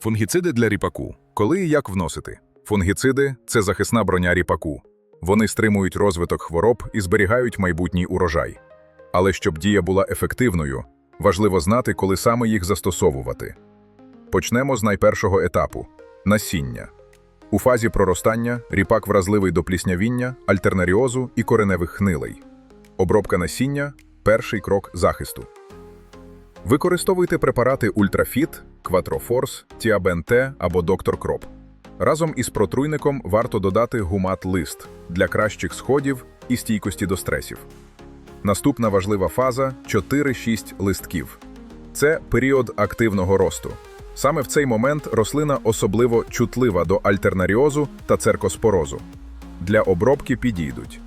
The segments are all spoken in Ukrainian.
Фунгіциди для ріпаку. Коли і як вносити? Фунгіциди це захисна броня ріпаку. Вони стримують розвиток хвороб і зберігають майбутній урожай. Але щоб дія була ефективною, важливо знати, коли саме їх застосовувати. Почнемо з найпершого етапу насіння. У фазі проростання ріпак вразливий до пліснявіння, альтернаріозу і кореневих хнилей. Обробка насіння перший крок захисту. Використовуйте препарати Ультрафіт, Кватрофорс, Тіабен-Т або Доктор Кроп. Разом із протруйником варто додати гумат-лист для кращих сходів і стійкості до стресів. Наступна важлива фаза 4-6 листків. Це період активного росту. Саме в цей момент рослина особливо чутлива до альтернаріозу та церкоспорозу. Для обробки підійдуть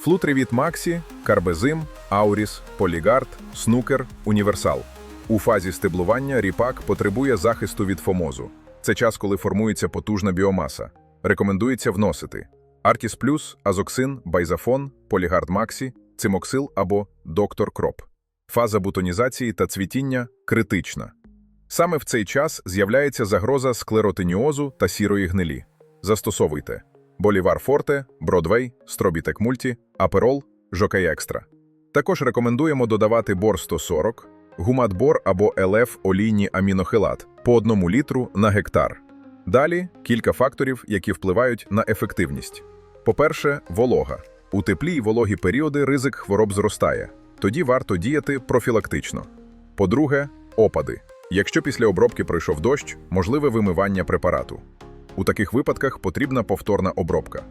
Флутривіт Максі, Карбезим, Ауріс, Полігард, Снукер, Універсал. У фазі стеблування ріпак потребує захисту від фомозу. Це час, коли формується потужна біомаса. Рекомендується вносити Артіс Плюс, Азоксин, Байзафон, Полігард Максі, Цимоксил або Доктор Кроп. Фаза бутонізації та цвітіння критична. Саме в цей час з'являється загроза склеротиніозу та сірої гнилі. Застосовуйте Болівар Форте, Бродвей, Стробітек Мульті, Аперол, Жокей Екстра. Також рекомендуємо додавати бор 140, гумат-бор або ЛФ олійні амінохилат по 1 літру на гектар. Далі кілька факторів, які впливають на ефективність. По-перше, волога. У теплі й вологі періоди ризик хвороб зростає. Тоді варто діяти профілактично. По-друге, опади. Якщо після обробки пройшов дощ, можливе вимивання препарату. У таких випадках потрібна повторна обробка.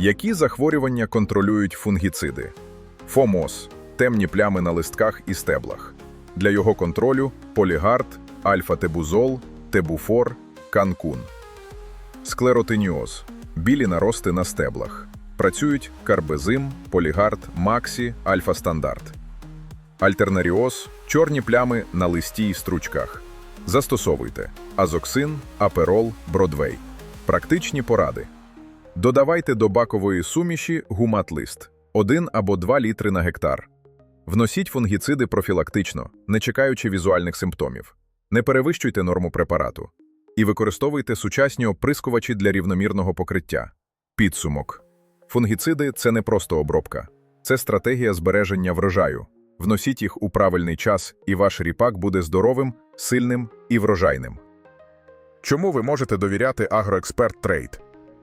Які захворювання контролюють фунгіциди? ФОМОС темні плями на листках і стеблах. Для його контролю полігард, альфа-тебузол, тебуфор, канкун. Склеротиніоз білі нарости на стеблах. Працюють карбезим, полігард, максі, альфа-стандарт. Альтернаріоз чорні плями на листі і стручках. Застосовуйте азоксин, аперол, бродвей. Практичні поради. Додавайте до бакової суміші гумат-лист 1 або 2 літри на гектар. Вносіть фунгіциди профілактично, не чекаючи візуальних симптомів. Не перевищуйте норму препарату. І використовуйте сучасні оприскувачі для рівномірного покриття. Підсумок. Фунгіциди це не просто обробка, це стратегія збереження врожаю. Вносіть їх у правильний час, і ваш ріпак буде здоровим, сильним і врожайним. Чому ви можете довіряти Агроексперт Трейд?